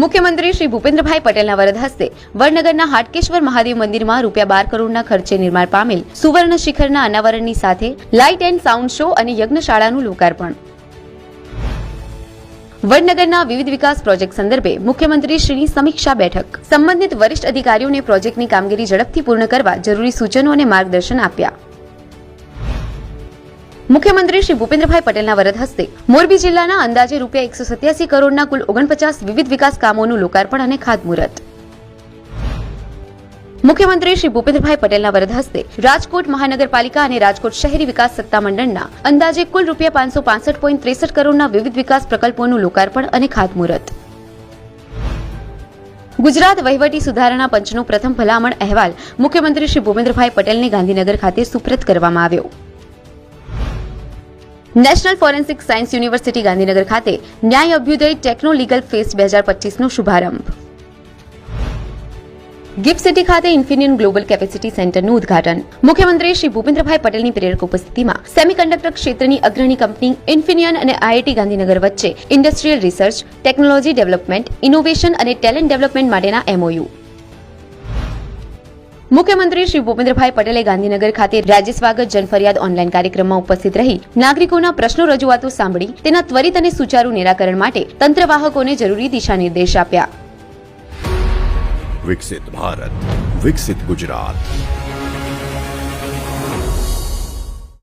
મુખ્યમંત્રી શ્રી ભૂપેન્દ્રભાઈ પટેલના વરદ હસ્તે વડનગરના હાટકેશ્વર મહાદેવ મંદિરમાં રૂપિયા બાર કરોડના ખર્ચે નિર્માણ પામેલ સુવર્ણ શિખરના અનાવરણની સાથે લાઇટ એન્ડ સાઉન્ડ શો અને યજ્ઞશાળાનું લોકાર્પણ. વડનગરના વિવિધ વિકાસ પ્રોજેક્ટ સંદર્ભે મુખ્યમંત્રી શ્રીની સમીક્ષા બેઠક. સંબંધિત વરિષ્ઠ અધિકારીઓને પ્રોજેક્ટની કામગીરી ઝડપથી પૂર્ણ કરવા જરૂરી સૂચનો અને માર્ગદર્શન આપ્યા. મુખ્યમંત્રી શ્રી ભૂપેન્દ્રભાઈ પટેલના વરદ હસ્તે મોરબી જિલ્લાના અંદાજે રૂપિયા એકસો સત્યાસી કરોડના કુલ ઓગણપચાસ વિવિધ વિકાસ કામોનું લોકાર્પણ અને ખાતમુહૂર્ત. મુખ્યમંત્રી શ્રી ભૂપેન્દ્રભાઈ પટેલના વરદ હસ્તે રાજકોટ મહાનગરપાલિકા અને રાજકોટ શહેરી વિકાસ સત્તામંડળના અંદાજે કુલ રૂપિયા પાંચસો પાસઠ પોઈન્ટ ત્રેસઠ કરોડના વિવિધ વિકાસ પ્રકલ્પોનું લોકાર્પણ અને ખાતમુહૂર્ત. ગુજરાત વહીવટી સુધારણા પંચનો પ્રથમ ભલામણ અહેવાલ મુખ્યમંત્રી શ્રી ભૂપેન્દ્રભાઈ પટેલને ગાંધીનગર ખાતે સુપ્રત કરવામાં આવ્યો. National forensic science university Gandhinagar ખાતે ન્યાય અભ્યુદય ટેકનો લીગલ ફેસ્ટ બે હજાર પચીસનો શુભારંભ. ગિફ્ટ સિટી ખાતે ઇન્ફિનિયન ગ્લોબલ કેપેસિટી સેન્ટરનું ઉદ્ઘાટન. મુખ્યમંત્રી શ્રી ભૂપેન્દ્રભાઈ પટેલની પ્રેરક ઉપસ્થિતિમાં સેમિકન્ડક્ટર ક્ષેત્રની અગ્રણી કંપની ઇન્ફિનિયન અને આઈઆઈટી ગાંધીનગર વચ્ચે industrial research, technology development, innovation અને ટેલેન્ટ ડેવલપમેન્ટ માટેના એમઓયુ મુખ્યમંત્રી શ્રી ભૂપેન્દ્રભાઈ પટેલે ગાંધીનગર ખાતે રાજ્ય સ્વાગત જનફરિયાદ ઓનલાઈન કાર્યક્રમમાં ઉપસ્થિત રહી નાગરિકોના પ્રશ્નો રજૂઆતો સાંભળી તેના ત્વરિત અને સુચારુ નિરાકરણ માટે તંત્રવાહકોને જરૂરી દિશા નિર્દેશ આપ્યા. વિકસિત ભારત, વિકસિત ગુજરાત.